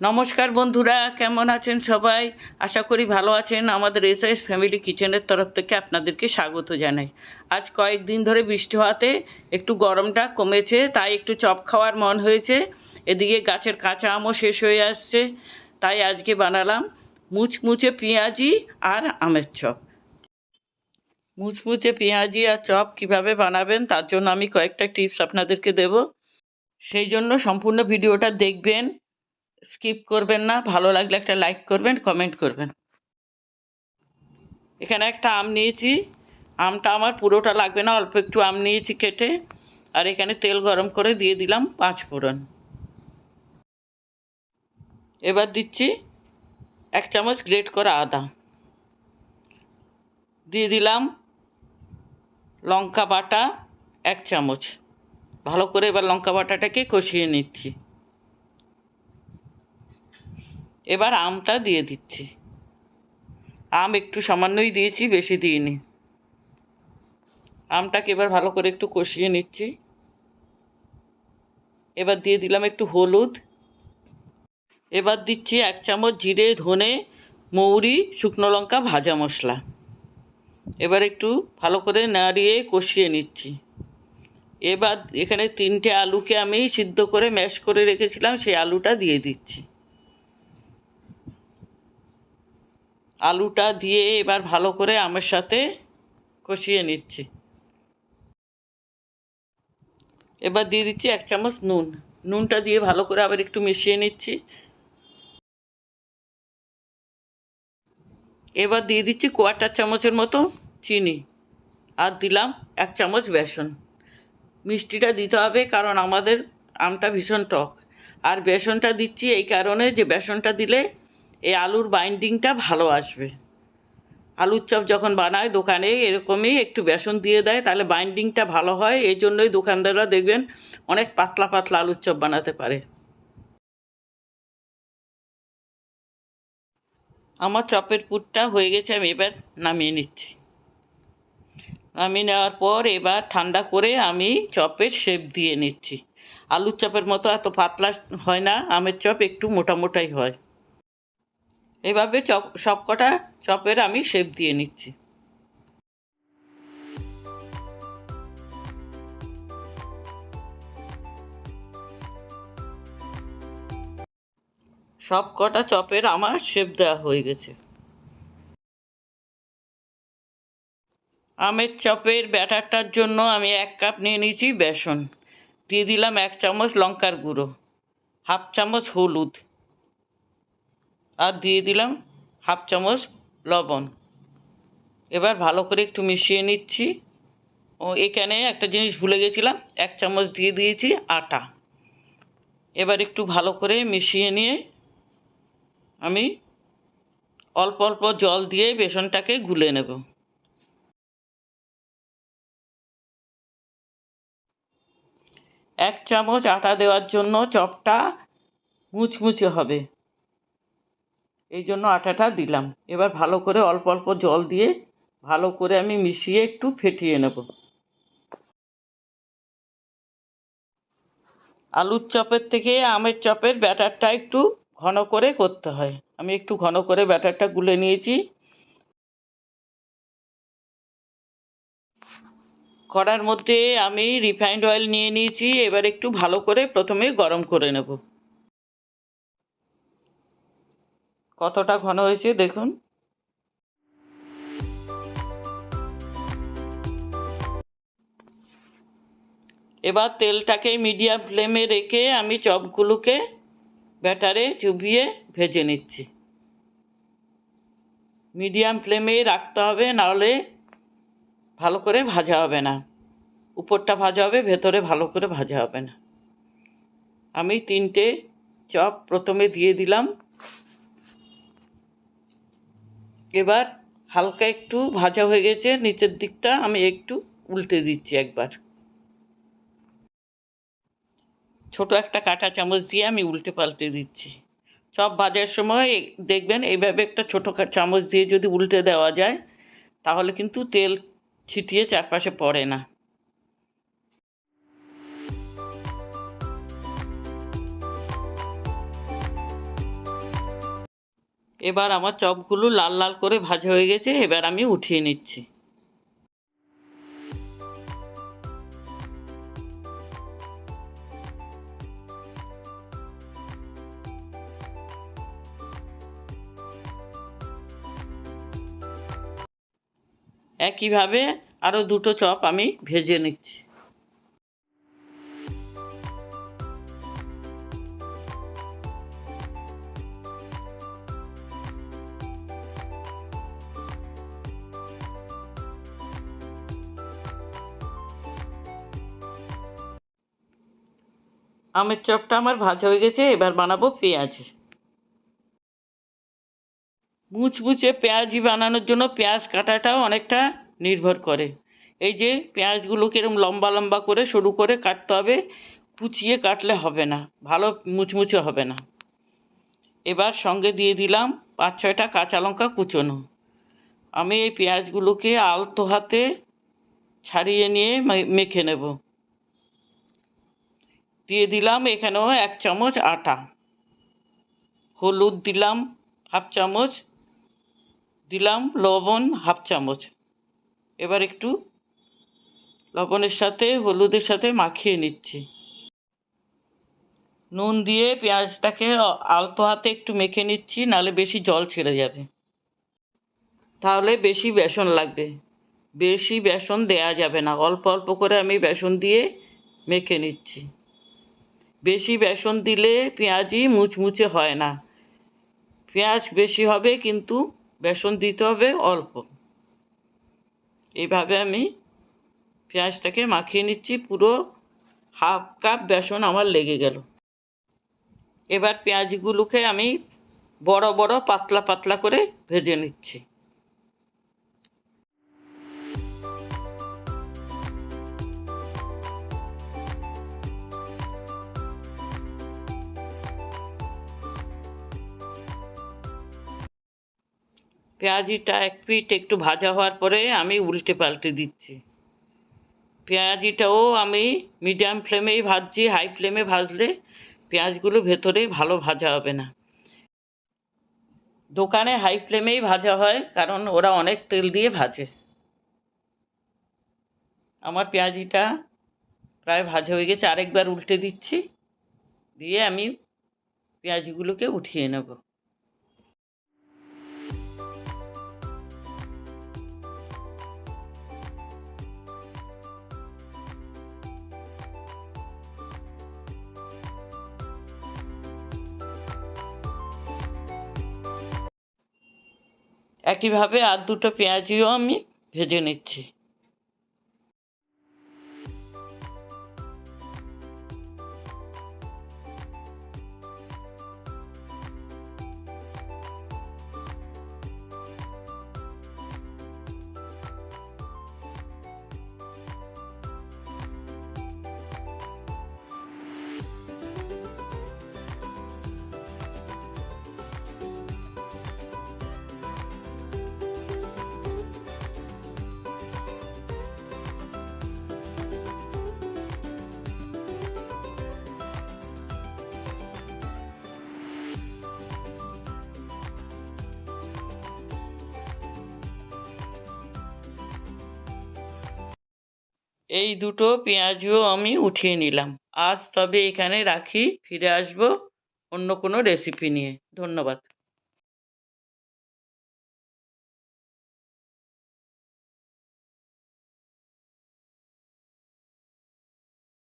নমস্কার বন্ধুরা, কেমন আছেন সবাই? আশা করি ভালো আছেন। আমাদের এসআইএস ফ্যামিলি কিচেনের তরফ থেকে আপনাদেরকে স্বাগত জানাই। আজ কয়েকদিন ধরে বৃষ্টি হওয়াতে একটু গরমটা কমেছে, তাই একটু চপ খাওয়ার মন হয়েছে। এদিকে গাছের কাঁচা আমও শেষ হয়ে আসছে, তাই আজকে বানালাম মুচমুচে পেঁয়াজি আর আমের চপ। মুচমুচে পেঁয়াজি আর চপ কীভাবে বানাবেন, তার জন্য আমি কয়েকটা টিপস আপনাদেরকে দেব। সেই জন্য সম্পূর্ণ ভিডিওটা দেখবেন। স্কিপ করবেন না, ভালো লাগলে একটা লাইক করবেন কমেন্ট করবেন। এখানে একটা আম নিয়েছি, আমটা আমার পুরোটা লাগবে না, অল্প একটু আম নিয়েছি কেটে, আর এখানে তেল গরম করে দিয়ে দিলাম পাঁচ ফোড়ন। এবার দিচ্ছি এক চামচ গ্রেট করা আদা। দিয়ে দিলাম লঙ্কা বাটা এক চামচ। ভালো করে এবার লঙ্কা বাটাটাকে কষিয়ে নিচ্ছি। এবার আমটা দিয়ে দিচ্ছি। আম একটু সামান্যই দিয়েছি, বেশি দিইনি। আমটাকে এবার ভালো করে একটু কষিয়ে নিচ্ছি। এবার দিয়ে দিলাম একটু হলুদ। এবার দিচ্ছি এক চামচ জিরে, ধনে, মৌরি, শুকনো লঙ্কা, ভাজা মশলা। এবার একটু ভালো করে নাড়িয়ে কষিয়ে নিচ্ছি। এবার এখানে তিনটে আলুকে আমি সিদ্ধ করে ম্যাশ করে রেখেছিলাম, সেই আলুটা দিয়ে দিচ্ছি। আলুটা দিয়ে এবার ভালো করে আমের সাথে কষিয়ে নিচ্ছি। এবার দিয়ে দিচ্ছি এক চামচ নুন। নুনটা দিয়ে ভালো করে আবার একটু মিশিয়ে নিচ্ছি। এবার দিয়ে দিচ্ছি কোয়াটার চামচের মতো চিনি। আর দিলাম এক চামচ বেসন। মিষ্টিটা দিতে হবে কারণ আমাদের আমটা ভীষণ টক। আর বেসনটা দিচ্ছি এই কারণে যে বেসনটা দিলে এই আলুর বাইন্ডিংটা ভালো আসবে। আলুর চপ যখন বানায় দোকানে, এরকমই একটু বেসন দিয়ে দেয়, তাহলে বাইন্ডিংটা ভালো হয়। এই জন্যই দোকানদাররা দেখবেন, অনেক পাতলা পাতলা আলুর চপ বানাতে পারে। আমার চপের পুরটা হয়ে গেছে, আমি এবার নামিয়ে নিচ্ছি। নামিয়ে নেওয়ার পর এবার ঠান্ডা করে আমি চপের শেপ দিয়ে নিচ্ছি। আলুর চপের মতো এত পাতলা হয় না, আমের চপ একটু মোটা মোটাই হয়। এভাবে চপ সব কটা চপের আমি শেপ দিয়ে নিচ্ছি। সব কটা চপের আমার শেপ দেওয়া হয়ে গেছে। আমের চপের ব্যাটারটার জন্য আমি এক কাপ নিয়ে নিয়েছি বেসন। দিয়ে দিলাম এক চামচ লঙ্কার গুঁড়ো, হাফ চামচ হলুদ। আর দিয়ে দিলাম হাফ চামচ লবণ। এবার ভালো করে একটু মিশিয়ে নিচ্ছি। ও, এখানে একটা জিনিস ভুলে গেছিলাম, এক চামচ দিয়ে দিয়েছি আটা। এবার একটু ভালো করে মিশিয়ে নিয়ে আমি অল্প অল্প জল দিয়ে বেসনটাকে গুলে নেব। এক চামচ আটা দেওয়ার জন্য চপটা মুচমুচে হবে। এই জন্য আটাটা দিলাম। এবার ভালো করে অল্প অল্প জল দিয়ে ভালো করে আমি মিশিয়ে একটু ফেটিয়ে নেব। আলুর চপের থেকে আমের চপের ব্যাটারটা একটু ঘন করে করতে হয়। আমি একটু ঘন করে ব্যাটারটা গুলে নিয়েছি। কড়ার মধ্যে আমি রিফাইন্ড অয়েল নিয়ে নিয়েছি। এবার একটু ভালো করে প্রথমে গরম করে নেব। কতটা ঘন হয়েছে দেখুন। এবার তেলটাকে মিডিয়াম ফ্লেমে রেখে আমি চপগুলোকে ব্যাটারে চুবিয়ে ভেজে নিচ্ছি। মিডিয়াম ফ্লেমে রাখতে হবে, নাহলে ভালো করে ভাজা হবে না। উপরটা ভাজা হবে, ভেতরে ভালো করে ভাজা হবে না। আমি তিনটে চপ প্রথমে দিয়ে দিলাম। এবার হালকা একটু ভাজা হয়ে গেছে, নিচের দিকটা আমি একটু উল্টে দিচ্ছি একবার। ছোট একটা কাঁটা চামচ দিয়ে আমি উল্টে পাল্টে দিচ্ছি। সব ভাজার সময় দেখবেন এইভাবে একটা ছোটো চামচ দিয়ে যদি উল্টে দেওয়া যায়, তাহলে কিন্তু তেল ছিটিয়ে চারপাশে পড়ে না। এবার আমার চপগুলো লাল লাল করে ভাজা হয়ে গেছে, এবার আমি উঠিয়ে নিচ্ছি। একইভাবে আরও দুটো চপ আমি ভেজে নিচ্ছি। আমের চপটা আমার ভাজা হয়ে গেছে, এবার বানাবো পেঁয়াজ। মুচমুচে পেঁয়াজি বানানোর জন্য পেঁয়াজ কাটাটাও অনেকটা নির্ভর করে। এই যে পেঁয়াজগুলো কিরম লম্বা লম্বা করে সরু করে কাটতে হবে, কুচিয়ে কাটলে হবে না, ভালো মুচমুচে হবে না। এবার সঙ্গে দিয়ে দিলাম পাঁচ ছয়টা কাঁচা লঙ্কা কুচোনো। আমি এই পেঁয়াজগুলোকে আলতো হাতে ছাড়িয়ে নিয়ে মেখে নেব। দিয়ে দিলাম এখানেও এক চামচ আটা। হলুদ দিলাম হাফ চামচ, দিলাম লবণ হাফ চামচ। এবার একটু লবণের সাথে, হলুদের সাথে মাখিয়ে নিচ্ছি। নুন দিয়ে পেঁয়াজটাকে আলতো হাতে একটু মেখে নিচ্ছি, নাহলে বেশি জল ছেড়ে যাবে। তাহলে বেশি বেসন লাগবে। বেশি বেসন দেয়া যাবে না। অল্প অল্প করে আমি বেসন দিয়ে মেখে নিচ্ছি। বেশি বেসন দিলে পেঁয়াজি মুচমুচে হয় না। পেঁয়াজ বেশি হবে কিন্তু বেসন দিতে হবে অল্প। এইভাবে আমি পেঁয়াজটাকে মাখিয়ে নিচ্ছি, পুরো হাফ কাপ বেসন আমার লেগে গেল। এবার পেঁয়াজগুলোকে আমি বড় বড় পাতলা পাতলা করে ভেজে নিচ্ছি। পেঁয়াজিটা এক পিঠ একটু ভাজা হওয়ার পরে আমি উল্টে পাল্টে দিচ্ছি। পেঁয়াজিটাও আমি মিডিয়াম ফ্লেমেই ভাজছি, হাই ফ্লেমে ভাজলে পেঁয়াজগুলো ভেতরে ভালো ভাজা হবে না। দোকানে হাই ফ্লেমেই ভাজা হয় কারণ ওরা অনেক তেল দিয়ে ভাজে। আমার পেঁয়াজিটা প্রায় ভাজা হয়ে গেছে, আরেকবার উল্টে দিচ্ছি। দিয়ে আমি পেঁয়াজগুলোকে উঠিয়ে নেব। একইভাবে আর দুটো পেঁয়াজিও আমি ভেজে নিচ্ছি। এই দুটো পেঁয়াজও আমি উঠিয়ে নিলাম। আজ তবে এখানে রাখি, ফিরে আসব অন্য কোনো রেসিপি নিয়ে। ধন্যবাদ।